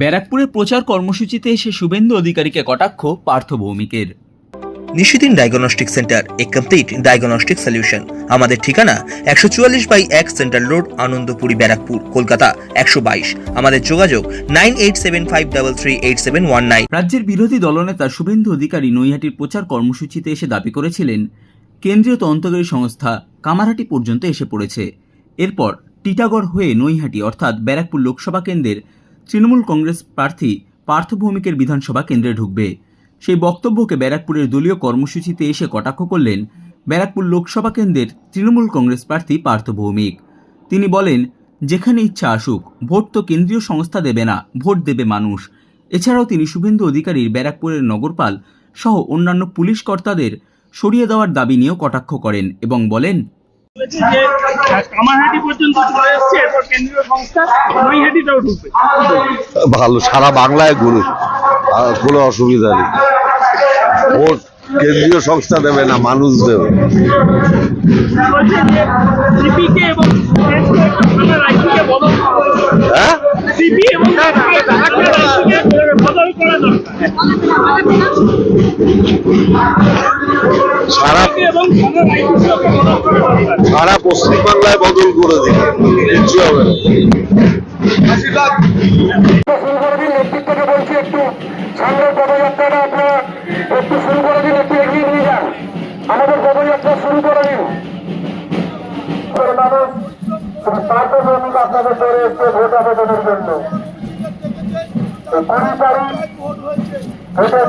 ব্যারাকপুরের প্রচার কর্মসূচিতে এসে শুভেন্দু অধিকারীকে কটাক্ষ পার্থ ভৌমিকের। নিশিদিন ডায়াগনস্টিক সেন্টার এ কমপ্লিট ডায়াগনস্টিক সলিউশন। আমাদের ঠিকানা একশো চুয়াল্লিশ বাই এক সেন্ট্রাল রোড আনন্দপুরি ব্যারাকপুর কলকাতা একশো বাইশ। আমাদের যোগাযোগ nine eight seven five double three eight seven one nine. রাজ্যের বিরোধী দলনেতা শুভেন্দু অধিকারী নৈহাটির প্রচার কর্মসূচিতে এসে দাবি করেছিলেন কেন্দ্রীয় তদন্তকারী সংস্থা কামারহাটি পর্যন্ত এসে পড়েছে। এরপর টিটাগড় হয়ে নৈহাটি অর্থাৎ ব্যারাকপুর লোকসভা কেন্দ্রের তৃণমূল কংগ্রেস প্রার্থী পার্থ ভৌমিকের বিধানসভা কেন্দ্রে ঢুকবে। সেই বক্তব্যকে ব্যারাকপুরের দলীয় কর্মসূচিতে এসে কটাক্ষ করলেন ব্যারাকপুর লোকসভা কেন্দ্রের তৃণমূল কংগ্রেস প্রার্থী পার্থ ভৌমিক। তিনি বলেন, যেখানে ইচ্ছা আসুক, ভোট তো কেন্দ্রীয় সংস্থা দেবে না, ভোট দেবে মানুষ। এছাড়াও তিনি শুভেন্দু অধিকারীর ব্যারাকপুরের নগরপাল সহ অন্যান্য পুলিশ কর্তাদের সরিয়ে দেওয়ার দাবি নিয়েও কটাক্ষ করেন এবং বলেন যে কামারহাটি পর্যন্ত চলে এসছে এরপর কেন্দ্রীয় সংস্থা নৈহাটিটাও ঢুকবে। ভালো সারা বাংলায় ঘুরুক কোনো অসুবিধা নেই। ভোট কেন্দ্রীয় সংস্থা দেবে না মানুষ দেবে। বলছে সারা থানার আইসিকে বদল করা দিবে কিচ্ছু হবে নেতৃত্বকে বলছি একটু সামনের পদযাত্রাটা আপনারা একটু শুরু করে দিন একটু এগিয়ে নিয়ে যান। আমাদের পদযাত্রা শুরু করে দিন। মানুষ পার্থ আপনাদের চলে এসছে ভোট আবেদনের জন্য। কুড়ি তারিখ ভোটের